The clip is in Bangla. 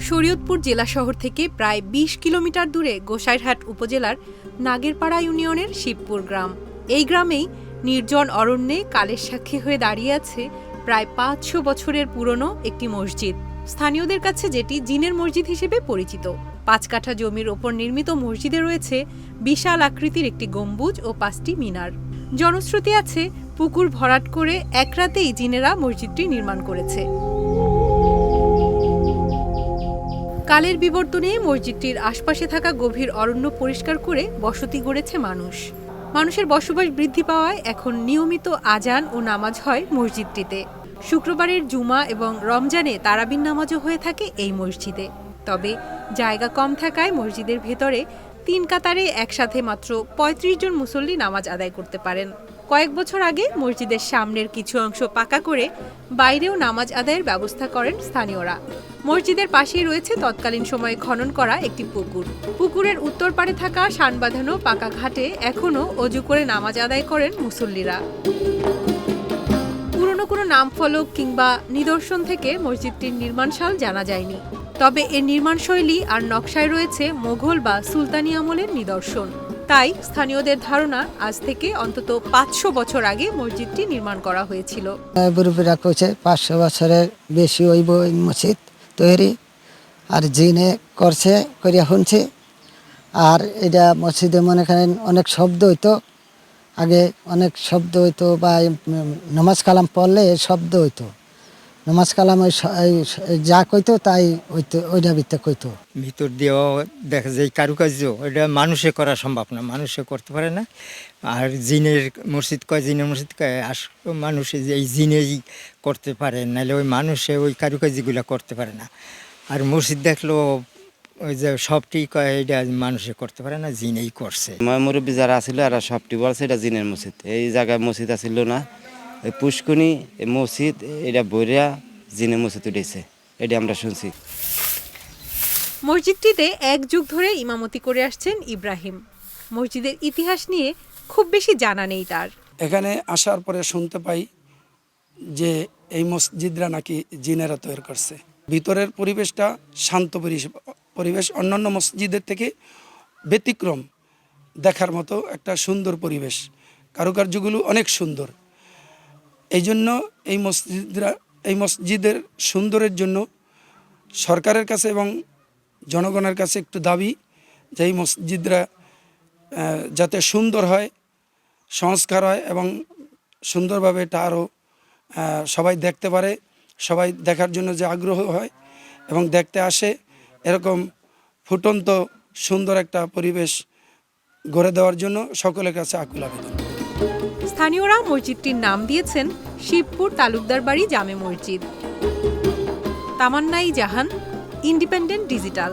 শরীয়তপুর জেলা শহর থেকে প্রায় ২০ কিলোমিটার দূরে গোসাইরহাট উপজেলার নাগেরপাড়া ইউনিয়নের শিবপুর গ্রাম। এই গ্রামেই নির্জন অরণ্যে কালের সাক্ষী হয়ে দাঁড়িয়ে আছে প্রায় পাঁচশো বছরের পুরনো একটি মসজিদ। স্থানীয়দের কাছে যেটি জিনের মসজিদ হিসেবে পরিচিত। পাঁচ কাঠা জমির ওপর নির্মিত মসজিদে রয়েছে বিশাল আকৃতির একটি গম্বুজ ও পাঁচটি মিনার। জনশ্রুতি আছে, পুকুর ভরাট করে এক রাতেই জিনেরা মসজিদটি নির্মাণ করেছে। কালের বিবর্তনে মসজিদটির আশপাশে থাকা গভীর অরণ্য পরিষ্কার করে বসতি গড়েছে মানুষ। মানুষের বসবাস বৃদ্ধি পাওয়ায় এখন নিয়মিত আজান ও নামাজ হয় মসজিদটিতে। শুক্রবারের জুমা এবং রমজানে তারাবিন নামাজও হয়ে থাকে এই মসজিদে। তবে জায়গা কম থাকায় মসজিদের ভেতরে তিন কাতারে একসাথে মাত্র ৩৫ জন মুসল্লি নামাজ আদায় করতে পারেন। কয়েক বছর আগে মসজিদের সামনের কিছু অংশ পাকা করে বাইরেও নামাজ আদায়ের ব্যবস্থা করেন স্থানীয়রা। মসজিদের পাশেই রয়েছে তৎকালীন সময়ে খনন করা একটি পুকুর। পুকুরের উত্তর পাড়ে থাকা শান বাঁধানো পাকা ঘাটে এখনও অজু করে নামাজ আদায় করেন মুসল্লিরা। পুরনো কোনো নাম ফলক কিংবা নিদর্শন থেকে মসজিদটির নির্মাণশাল জানা যায়নি। তবে এর নির্মাণ শৈলী আর নকশায় রয়েছে মোঘল বা সুলতানি আমলের নিদর্শন। তাই স্থানীয়দের ধারণা আজ থেকে অন্তত পাঁচশো বছর আগে মসজিদটি নির্মাণ করা হয়েছিল। বুরুবিরা কইছে পাঁচশো বছরের বেশি হইব মসজিদ তৈরি। আর জিনে করছে, করিয়া শুনছে, আর এটা মসজিদে মনে করেন অনেক শব্দ হইতো। আগে অনেক শব্দ হইতো বা নামাজ কালাম পড়লে শব্দ হইতো। নামাজ কালাম ওই যা কইতো তাই হইতো ওইটা ভিতরে কইতো। ভিতর দিয়েও দেখা যায় কারুকার্য এটা মানুষে করা সম্ভব না মানুষে করতে পারে না। আর জিনের মসজিদ কয় জিনের মসজিদ কয় আস মানুষে যে এই জিনেই করতে পারে নাহলে ওই মানুষে ওই কারুকার্যগুলো করতে পারে না। আর মসজিদ দেখল ওই যে সবটি কয় এটা মানুষে করতে পারে না জিনেই করছে। মুরব্বী যারা আছিল এরা সবটি বলছে এটা জিনের মসজিদ। এই জায়গায় মসজিদ আছিল না। এই পুষ্কুনি এই মসজিদ এটা বইরা জিনে মসজিদ উঠেছে। এটা আমরা শুনছি। মসজিদটিতে এক যুগ ধরে ইমামতি করে আসছেন ইব্রাহিম। মসজিদের ইতিহাস নিয়ে খুব বেশি জানা নেই তার। এখানে আসার পরে শুনতে পাই যে এই মসজিদরা নাকি জিনেরা তৈরি করছে। ভিতরের পরিবেশটা শান্ত পরিবেশ পরিবেশ অন্যান্য মসজিদের থেকে ব্যতিক্রম দেখার মতো একটা সুন্দর পরিবেশ। কারুকার্যগুলো অনেক সুন্দর। এই জন্য এই মসজিদরা, এই মসজিদের সুন্দরের জন্য সরকারের কাছে এবং জনগণের কাছে একটু দাবি যে এই মসজিদরা যাতে সুন্দর হয়, সংস্কার হয় এবং সুন্দরভাবে এটা আরও সবাই দেখতে পারে, সবাই দেখার জন্য যে আগ্রহ হয় এবং দেখতে আসে, এরকম ফুটন্ত সুন্দর একটা পরিবেশ গড়ে দেওয়ার জন্য সকলের কাছে আকুল আবেদন। স্থানীয়রা মসজিদটির নাম দিয়েছেন শিবপুর তালুকদার বাড়ি জামে মসজিদ। Tamannai Jahan independent digital.